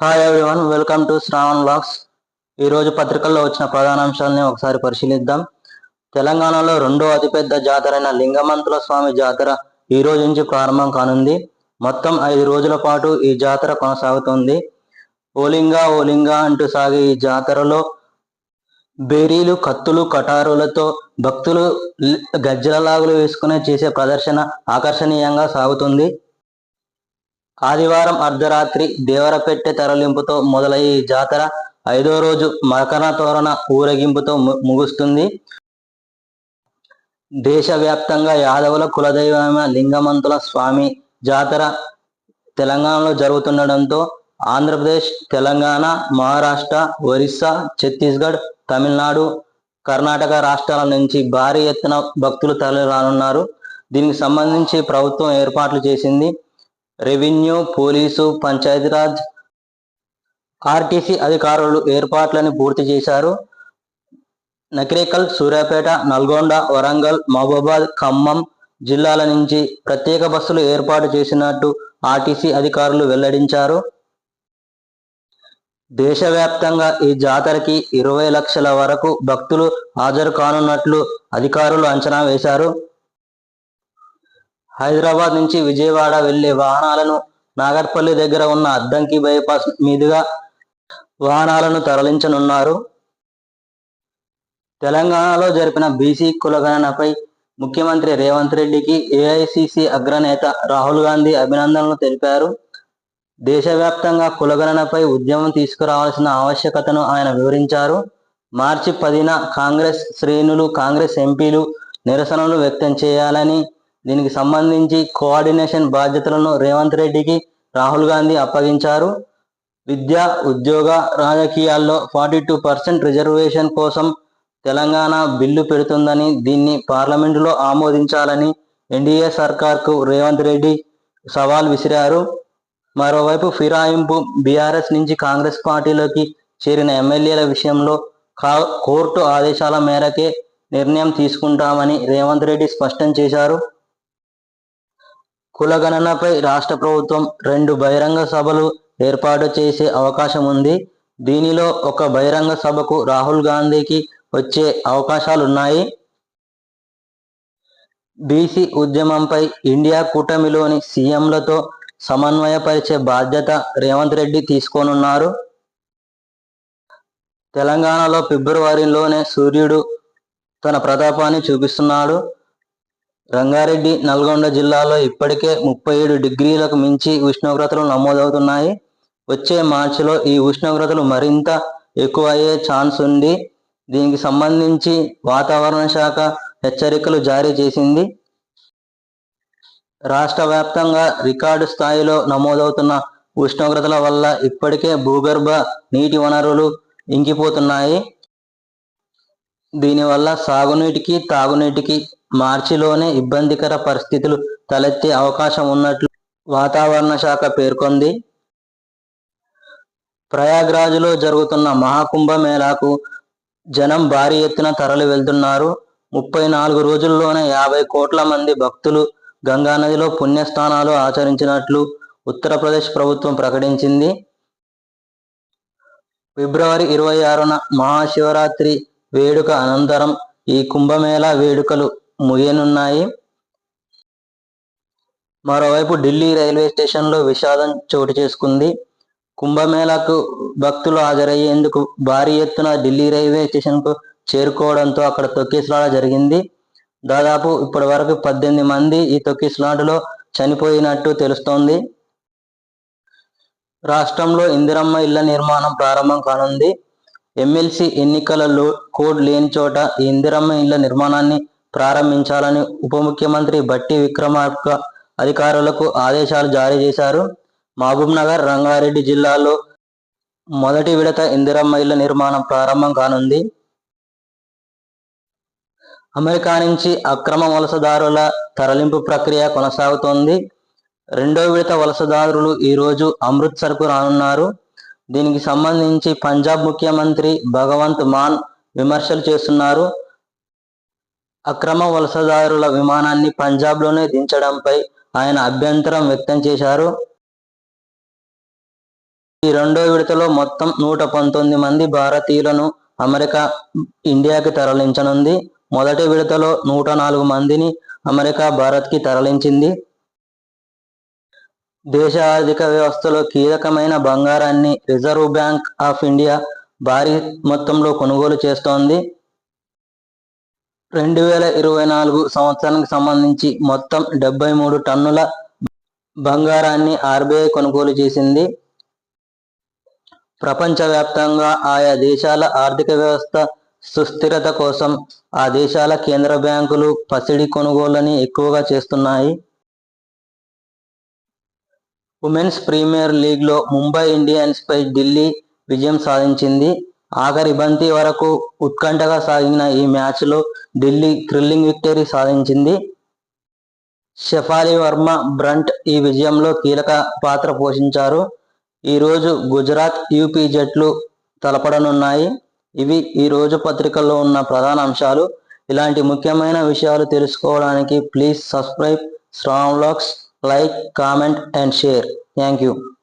Hi everyone welcome to Shravan blogs ఈరోజు పత్రికల్లో వచ్చిన ప్రధాన అంశాలని ఒకసారి పరిశీలిద్దాం. తెలంగాణలో రెండో అతిపెద్ద జాతరైన లింగమంతుల స్వామి జాతర ఈ రోజు నుంచి ప్రారంభం కానుంది. మొత్తం ఐదు రోజుల పాటు ఈ జాతర కొనసాగుతుంది. ఓలింగా ఓలింగా అంటూ సాగే ఈ జాతరలో బేరీలు కత్తులు కటారులతో భక్తులు గజ్జల లాగులు వేసుకునే చేసే ప్రదర్శన ఆకర్షణీయంగా సాగుతుంది. ఆదివారం అర్ధరాత్రి దేవరపెట్టె తరలింపుతో మొదలయ్యే ఈ జాతర ఐదో రోజు మకర తోరణ ఊరేగింపుతో ముగుస్తుంది. దేశవ్యాప్తంగా యాదవుల కులదైవమైన లింగమంతుల స్వామి జాతర తెలంగాణలో జరుగుతుండడంతో ఆంధ్రప్రదేశ్ తెలంగాణ మహారాష్ట్ర ఒరిస్సా ఛత్తీస్గఢ్ తమిళనాడు కర్ణాటక రాష్ట్రాల నుంచి భారీ ఎత్తున భక్తులు తరలి రానున్నారు దీనికి సంబంధించి ప్రభుత్వం ఏర్పాట్లు చేసింది. రెవెన్యూ పోలీసు పంచాయతీరాజ్ ఆర్టీసీ అధికారులు ఏర్పాట్లను పూర్తి చేశారు. నకిరేకల్ సూర్యాపేట నల్గొండ వరంగల్ మహబూబాద్ ఖమ్మం జిల్లాల నుంచి ప్రత్యేక బస్సులు ఏర్పాటు చేసినట్టు ఆర్టీసీ అధికారులు వెల్లడించారు. దేశవ్యాప్తంగా ఈ జాతరకి ఇరవై లక్షల వరకు భక్తులు హాజరు కానున్నట్లు అధికారులు అంచనా వేశారు. హైదరాబాద్ నుంచి విజయవాడ వెళ్ళే వాహనాలను నాగర్పల్లి దగ్గర ఉన్న అద్దంకి బైపాస్ మీదుగా వాహనాలను తరలించనున్నారు. తెలంగాణలో జరిపిన బీసీ కులగణనపై ముఖ్యమంత్రి రేవంత్ రెడ్డికి ఏఐసిసి అగ్రనేత రాహుల్ గాంధీ అభినందనలు తెలిపారు. దేశవ్యాప్తంగా కులగణనపై ఉద్యమం తీసుకురావాల్సిన ఆవశ్యకతను ఆయన వివరించారు. మార్చి పదిన కాంగ్రెస్ శ్రేణులు కాంగ్రెస్ ఎంపీలు నిరసనలు వ్యక్తం చేయాలని దీనికి సంబంధించి కోఆర్డినేషన్ బాధ్యతలను రేవంత్ రెడ్డికి రాహుల్ గాంధీ అప్పగించారు. విద్య ఉద్యోగ రాజకీయాల్లో ఫార్టీ టూ పర్సెంట్ రిజర్వేషన్ కోసం తెలంగాణ బిల్లు పెడుతుందని దీన్ని పార్లమెంటులో ఆమోదించాలని ఎన్డీఏ సర్కార్కు రేవంత్ రెడ్డి సవాల్ విసిరారు. మరోవైపు ఫిరాయింపు బీఆర్ఎస్ నుంచి కాంగ్రెస్ పార్టీలోకి చేరిన ఎమ్మెల్యేల విషయంలో కా- కోర్టు ఆదేశాల మేరకే నిర్ణయం తీసుకుంటామని రేవంత్ రెడ్డి స్పష్టం చేశారు. కులగణనపై రాష్ట్ర ప్రభుత్వం రెండు బహిరంగ సభలు ఏర్పాటు చేసే అవకాశం ఉంది. దీనిలో ఒక బహిరంగ సభకు రాహుల్ గాంధీకి వచ్చే అవకాశాలున్నాయి. బీసీ ఉద్యమంపై ఇండియా కూటమిలోని సీఎంలతో సమన్వయపరిచే బాధ్యత రేవంత్ రెడ్డి తీసుకోనున్నారు. తెలంగాణలో ఫిబ్రవరిలోనే సూర్యుడు తన ప్రతాపాన్ని చూపిస్తున్నాడు. రంగారెడ్డి నల్గొండ జిల్లాలో ఇప్పటికే ముప్పై ఏడు డిగ్రీలకు మించి ఉష్ణోగ్రతలు నమోదవుతున్నాయి. వచ్చే మార్చిలో ఈ ఉష్ణోగ్రతలు మరింత ఎక్కువ అయ్యే ఛాన్స్ ఉంది. దీనికి సంబంధించి వాతావరణ శాఖ హెచ్చరికలు జారీ చేసింది. రాష్ట్ర వ్యాప్తంగా రికార్డు స్థాయిలో నమోదవుతున్న ఉష్ణోగ్రతల వల్ల ఇప్పటికే భూగర్భ నీటి వనరులు ఇంకిపోతున్నాయి. దీనివల్ల సాగునీటికి తాగునీటికి మార్చిలోనే ఇబ్బందికర పరిస్థితులు తలెత్తే అవకాశం ఉన్నట్లు వాతావరణ శాఖ పేర్కొంది. ప్రయాగ్రాజ్లో జరుగుతున్న మహాకుంభమేళాకు జనం భారీ ఎత్తున తరలి వెళ్తున్నారు. ముప్పై నాలుగు రోజుల్లోనే యాభై కోట్ల మంది భక్తులు గంగా నదిలో పుణ్యస్నానాలు ఆచరించినట్లు ఉత్తరప్రదేశ్ ప్రభుత్వం ప్రకటించింది. ఫిబ్రవరి ఇరవై ఆరున మహాశివరాత్రి వేడుక అనంతరం ఈ కుంభమేళా వేడుకలు ముగియనున్నాయి. మరోవైపు ఢిల్లీ రైల్వే స్టేషన్లో విషాదం చోటు చేసుకుంది. కుంభమేళాకు భక్తులు హాజరయ్యేందుకు భారీ ఎత్తున ఢిల్లీ రైల్వే స్టేషన్కు చేరుకోవడంతో అక్కడ తొక్కిసలాట జరిగింది. దాదాపు ఇప్పటి వరకు పద్దెనిమిది మంది ఈ తొక్కిసలాటలో చనిపోయినట్టు తెలుస్తోంది. రాష్ట్రంలో ఇందిరమ్మ ఇళ్ళ నిర్మాణం ప్రారంభం కానుంది. ఎమ్మెల్సీ ఎన్నికలలో కోడ్ లేని చోట ఈ ఇందిరమ్మ ఇళ్ళ నిర్మాణాన్ని ప్రారంభించాలని ఉప ముఖ్యమంత్రి బట్టి విక్రమార్క అధికారులకు ఆదేశాలు జారీ చేశారు. మహబూబ్ నగర్ రంగారెడ్డి జిల్లాలో మొదటి విడత ఇందిరమ్మ ఇళ్ళ నిర్మాణం ప్రారంభం కానుంది. అమెరికా నుంచి అక్రమ వలసదారుల తరలింపు ప్రక్రియ కొనసాగుతోంది. రెండో విడత వలసదారులు ఈ రోజు అమృత్సర్కు రానున్నారు. దీనికి సంబంధించి పంజాబ్ ముఖ్యమంత్రి భగవంత్ మాన్ విమర్శలు చేస్తున్నారు. అక్రమ వలసదారుల విమానాన్ని పంజాబ్లోనే దించడంపై ఆయన అభ్యంతరం వ్యక్తం చేశారు. ఈ రెండో విడతలో మొత్తం నూట పంతొమ్మిది మంది భారతీయులను అమెరికా ఇండియాకి తరలించనుంది. మొదటి విడతలో నూట నాలుగు మందిని అమెరికా భారత్కి తరలించింది. దేశ ఆర్థిక వ్యవస్థలో కీలకమైన బంగారాన్ని రిజర్వ్ బ్యాంక్ ఆఫ్ ఇండియా భారీ మొత్తంలో కొనుగోలు చేస్తోంది. రెండు వేల ఇరవై నాలుగు సంవత్సరానికి సంబంధించి మొత్తం డెబ్బై మూడు టన్నుల బంగారాన్ని ఆర్బీఐ కొనుగోలు చేసింది. ప్రపంచవ్యాప్తంగా ఆయా దేశాల ఆర్థిక వ్యవస్థ సుస్థిరత కోసం ఆ దేశాల కేంద్ర బ్యాంకులు పసిడి కొనుగోళ్ళని ఎక్కువగా చేస్తున్నాయి. ఉమెన్స్ ప్రీమియర్ లీగ్లో ముంబై ఇండియన్స్ పై ఢిల్లీ విజయం సాధించింది. ఆఖరి బంతి వరకు ఉత్కంఠగా సాగిన ఈ మ్యాచ్లో ఢిల్లీ థ్రిల్లింగ్ విక్టరీ సాధించింది. షెఫాలి వర్మ బ్రంట్ ఈ విజయంలో కీలక పాత్ర పోషించారు. ఈరోజు గుజరాత్ యూపీ జట్లు తలపడనున్నాయి. ఇవి ఈ రోజు పత్రికల్లో ఉన్న ప్రధాన అంశాలు. ఇలాంటి ముఖ్యమైన విషయాలు తెలుసుకోవడానికి please subscribe strong locks like comment and share. Thank you.